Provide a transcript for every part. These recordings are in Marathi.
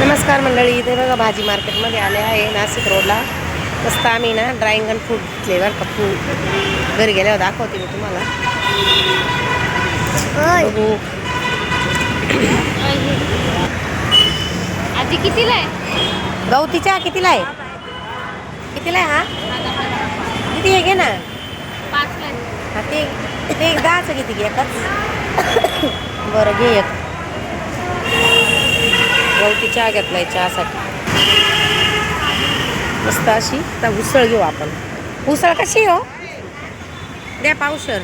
नमस्कार मंडळी इथे बघा भाजी मार्केटमध्ये आले आहे नाशिक रोडला. मस्त आम्ही ना ड्रायंगन घेतले बरं का फ्रूट घरी गेल्यावर दाखवते मी तुम्हाला. आजी कितीला आहे? गवतीच्या कितीला आहे? कितीला आहे हा? किती आहे घे ना. हा ते दहाचं किती घे एकच? बरं घे एक. गवती चहा घेतलाय चहासाठी. मस्त अशी. तर उसळ घेऊ आपण. उसळ कशी हो? द्या पावसर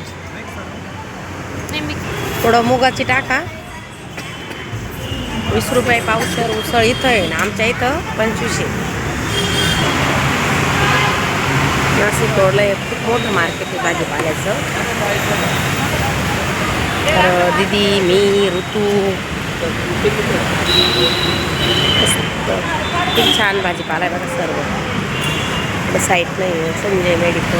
थोडं मुगाची टाका. वीस रुपये पावसर उसळ इथं आहे ना आमच्या इथं पंचवीसशे. नाशिक रोडला एक खूप मोठं मार्केट आहे भाजीपाल्याचं. तर दिदी मी ऋतू खूप छान भाजीपाला आहे बघा सर्व. साईट नाही आहे. संजय मेडिकल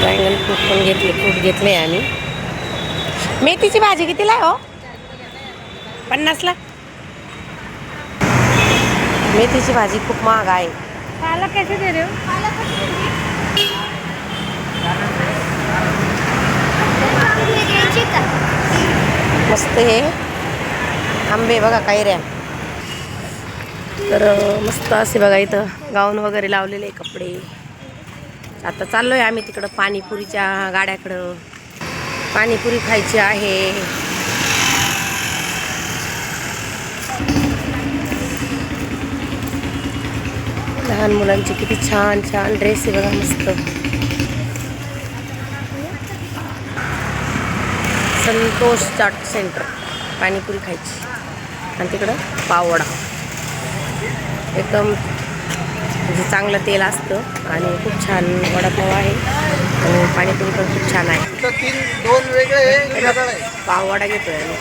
ड्रॅगन फ्रूट पण घेतले फ्रूट घेतले आम्ही. मेथीची भाजी कितीला आहे हो? पन्नासला. मेथीची भाजी खूप महाग आहे. पालक कैसे दे रे हो? मस्त हे. आंबे बघा कायऱ्या तर मस्त असे बघा इथं गाऊन वगैरे लावलेले कपडे. आता चाललोय आम्ही तिकडं पाणीपुरीच्या गाड्याकडं. पाणीपुरी खायची आहे. लहान मुलांची किती छान छान ड्रेस आहे बघा मस्त. संतोष चाट सेंटर पाणीपुरी खायची. आणि तिकडं पाववडा एकदम म्हणजे चांगलं तेल असतं आणि खूप छान वडापाव आहे. आणि पाणीपुरी पण खूप छान आहे. आहे. पाववडा घेतोय आम्ही.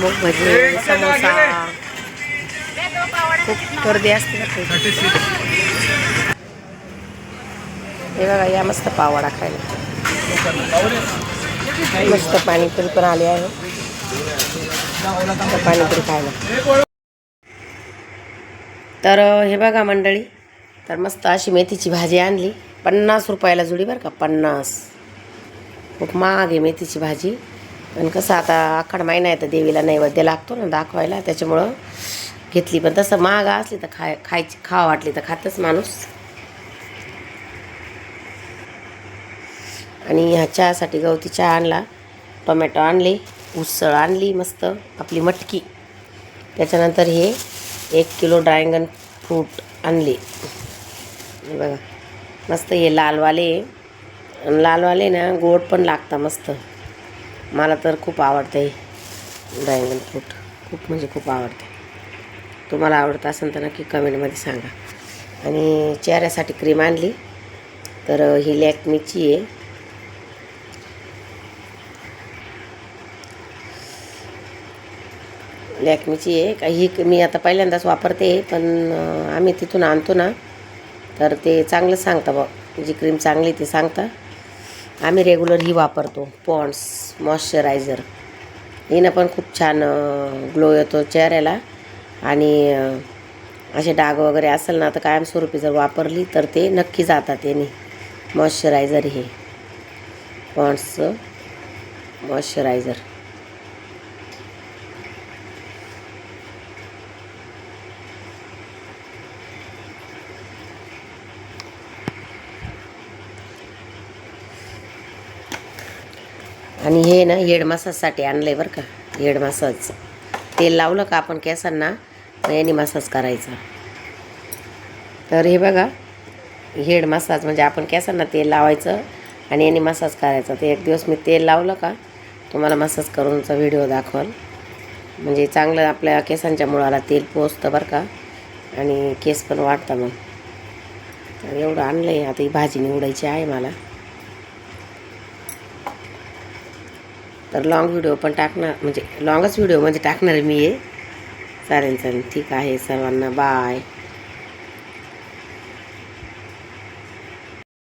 मूग भजी समोसा. खूप गर्दी असते. हे बघा या मस्त पाववडा खायला. मस्त पाणीपुरी पण आली आहे. पाणीपुरी खायला. तर हे बघा मंडळी तर मस्त अशी मेथीची भाजी आणली. पन्नास रुपयाला जुडी बरं का पन्नास. खूप महाग आहे मेथीची भाजी. पण कसं आता आखाड महिना आहे तर देवीला नैवेद्य लागतो ना दाखवायला. त्याच्यामुळं घेतली. पण तसं महाग असली तर खाय खायची खावा वाटली तर खातच माणूस. आणि ह्या चहासाठी गवती चहा आणला टोमॅटो आणले उसळ आणली मस्त आपली मटकी. त्याच्यानंतर हे एक किलो ड्रॅगन फ्रूट आणले. बघा मस्त हे लालवाले आणि लालवाले ना गोड पण लागतं मस्त. मला तर खूप आवडतं हे ड्रॅगन फ्रूट. खूप म्हणजे खूप आवडते तुम्हाला आवडतं असेल तर नक्की कमेंटमध्ये सांगा. आणि चेहऱ्यासाठी क्रीम आणली. तर ही लॅक्मीची आहे. लॅकमीची आहे का ही मी आता पहिल्यांदाच वापरते पण आम्ही तिथून आणतो ना तर ते चांगलं सांगता बघ. जी क्रीम चांगली ती सांगता. आम्ही रेग्युलर ही वापरतो पॉन्ड्स मॉइश्चरायझर. हिनं पण खूप छान ग्लो येतो चेहऱ्याला. आणि असे डाग वगैरे असेल ना तर कायमस्वरूपी जर वापरली तर ते नक्की जातात याने. मॉइश्चरायझर हे. पॉन्ड्सचं मॉइश्चरायझर. आणि हे ना हेड मसाजसाठी आणलं आहे बरं का हेड मसाज तेल लावलं का आपण केसांना याने मसाज करायचा. तर हे बघा हेड मसाज म्हणजे आपण केसांना तेल लावायचं आणि याने मसाज करायचा. तर एक दिवस मी तेल लावलं का तुम्हाला मसाज करूनचा व्हिडिओ दाखवाल. म्हणजे चांगलं आपल्या केसांच्या मुळाला तेल पोचतं बरं का आणि केस पण वाढतं मग. तर एवढं आणलं आहे आता ही भाजी निवडायची आहे मला. तर लॉंग व्हिडिओ पण टाकणार म्हणजे लॉंगच व्हिडिओ म्हणजे टाकणार मी हे. चालेल चालेल. ठीक आहे सर्वांना बाय